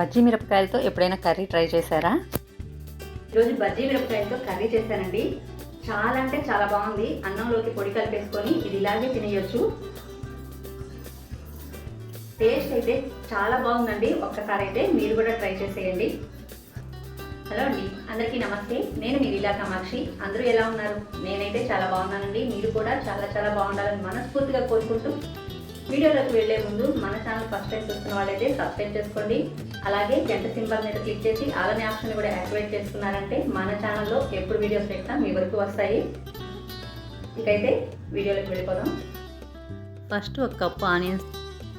బజ్జీ మిరపకాయలతో ఎప్పుడైనా curry try చేశారా? ఈరోజు బజ్జీ మిరపకాయలతో కర్రీ చేశానండి. చాలా అంటే చాలా బాగుంది. అన్నంలోకి పొడి కలిపేసుకొని ఇది ఇలాగే తినేయొచ్చు. టేస్ట్ అయితే చాలా బాగుందండి. ఒక్కసారి అయితే మీరు కూడా ట్రై చేసేయండి. హలో అండి. అందరికీ నమస్తే. నేను మీ లీలా కామాక్షి. అందరూ ఎలా ఉన్నారు? నేనైతే చాలా బాగున్నానండి. మీరు కూడా చాలా చాలా బాగుండాలని మనస్ఫూర్తిగా కోరుకుంటూ వీడియోలోకి వెళ్ళే ముందు మన ఛానల్ ఫస్ట్ టైం చూస్తున్న వాళ్ళైతే సబ్స్క్రైబ్ చేసుకోండి. అలాగే గంట సింబల్ మీద క్లిక్ చేసి అలానే ఆప్షన్ కూడా యాక్టివేట్ చేసుకున్నారంటే మన ఛానల్లో ఎప్పుడు వీడియోస్ పెట్టినా మీ వరకు వస్తాయి. ఇకైతే వీడియోలోకి వెళ్ళిపోదాం. ఫస్ట్ ఒక కప్పు ఆనియన్స్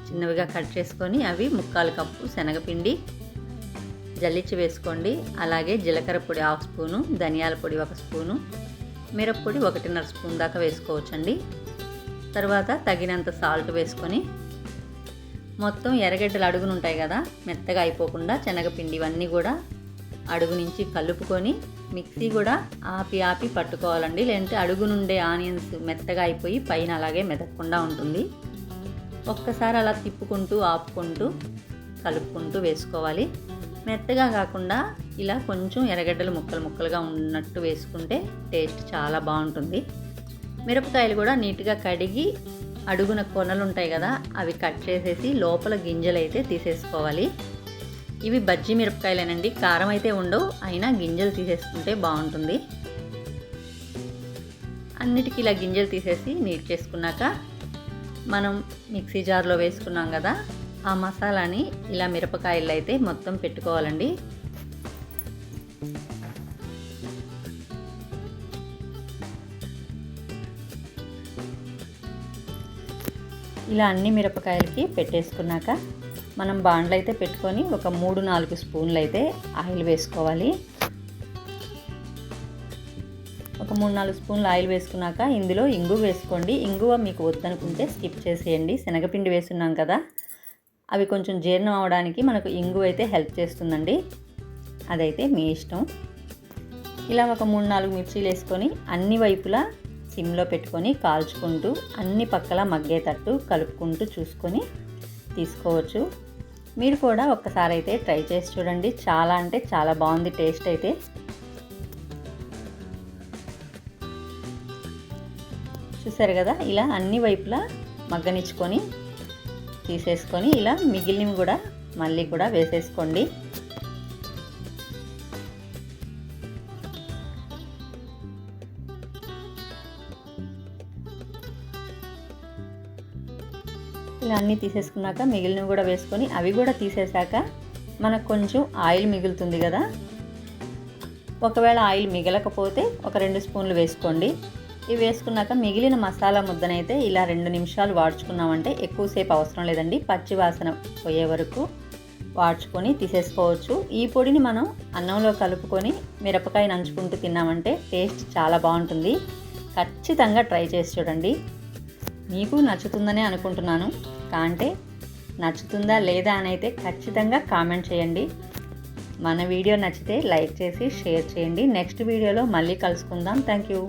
చిన్నవిగా కట్ చేసుకొని అవి ముక్కాలు కప్పు శనగపిండి జల్లించి వేసుకోండి. అలాగే జీలకర్ర పొడి హాఫ్ స్పూను ధనియాల పొడి ఒక స్పూను మిరప్పొడి ఒకటిన్నర స్పూన్ దాకా వేసుకోవచ్చండి. తర్వాత తగినంత సాల్ట్ వేసుకొని మొత్తం ఎర్రగడ్డలు అడుగును ఉంటాయి కదా మెత్తగా అయిపోకుండా శనగపిండి ఇవన్నీ కూడా అడుగు నుంచి కలుపుకొని మిక్సీ కూడా ఆపి ఆపి పట్టుకోవాలండి. లేదంటే అడుగు నుండే ఆనియన్స్ మెత్తగా అయిపోయి పైన అలాగే మెదక్కుండా ఉంటుంది. ఒక్కసారి అలా తిప్పుకుంటూ ఆపుకుంటూ కలుపుకుంటూ వేసుకోవాలి. మెత్తగా కాకుండా ఇలా కొంచెం ఎర్రగడ్డలు ముక్కలు ముక్కలుగా ఉన్నట్టు వేసుకుంటే టేస్ట్ చాలా బాగుంటుంది. మిరపకాయలు కూడా నీట్గా కడిగి అడుగున కొనలు ఉంటాయి కదా అవి కట్ చేసేసి లోపల గింజలు అయితే తీసేసుకోవాలి. ఇవి బజ్జీ మిరపకాయలేనండి కారం అయితే ఉండవు అయినా గింజలు తీసేసుకుంటే బాగుంటుంది. అన్నిటికీ ఇలా గింజలు తీసేసి నీట్ చేసుకున్నాక మనం మిక్సీ జార్లో వేసుకున్నాం కదా ఆ మసాలాని ఇలా మిరపకాయలు అయితే మొత్తం పెట్టుకోవాలండి. ఇలా అన్ని మిరపకాయలకి పెట్టేసుకున్నాక మనం బాండ్లు అయితే పెట్టుకొని ఒక మూడు నాలుగు స్పూన్లు అయితే ఆయిల్ వేసుకోవాలి. ఒక మూడు నాలుగు స్పూన్లు ఆయిల్ వేసుకున్నాక ఇందులో ఇంగు వేసుకోండి. ఇంగువ మీకు వద్దనుకుంటే స్కిప్ చేసేయండి. శనగపిండి వేస్తున్నాం కదా అవి కొంచెం జీర్ణం అవడానికి మనకు ఇంగు అయితే హెల్ప్ చేస్తుందండి. అదైతే మీ ఇష్టం. ఇలా ఒక మూడు నాలుగు మిర్చీలు వేసుకొని అన్ని వైపులా సిమ్లో పెట్టుకొని కాల్చుకుంటూ అన్ని పక్కల మగ్గేటట్టు కలుపుకుంటూ చూసుకొని తీసుకోవచ్చు. మీరు కూడా ఒక్కసారి అయితే ట్రై చేసి చూడండి. చాలా అంటే చాలా బాగుంది టేస్ట్ అయితే. చూసారు కదా? ఇలా అన్ని వైపులా మగ్గనిచ్చుకొని తీసేసుకొని ఇలా మిగిలినవి కూడా మళ్ళీ కూడా వేసేసుకోండి. ఇలా అన్నీ తీసేసుకున్నాక మిగిలినవి కూడా వేసుకొని అవి కూడా తీసేసాక మనకు కొంచెం ఆయిల్ మిగులుతుంది కదా. ఒకవేళ ఆయిల్ మిగలకపోతే ఒక రెండు స్పూన్లు వేసుకోండి. ఇవి వేసుకున్నాక మిగిలిన మసాలా ముద్దనైతే ఇలా రెండు నిమిషాలు వాడ్చుకున్నామంటే ఎక్కువసేపు అవసరం లేదండి. పచ్చి వాసన పోయే వరకు వాడ్చుకొని తీసేసుకోవచ్చు. ఈ పొడిని మనం అన్నంలో కలుపుకొని మిరపకాయ నంచుకుంటూ తిన్నామంటే టేస్ట్ చాలా బాగుంటుంది. ఖచ్చితంగా ట్రై చేసి చూడండి. మీకు నచ్చుతుందనే అనుకుంటున్నాను. కాంటే నచ్చుతుందా లేదా అని అయితే ఖచ్చితంగా కామెంట్ చేయండి. మన వీడియో నచ్చితే లైక్ చేసి షేర్ చేయండి. నెక్స్ట్ వీడియోలో మళ్ళీ కలుసుకుందాం. Thank you.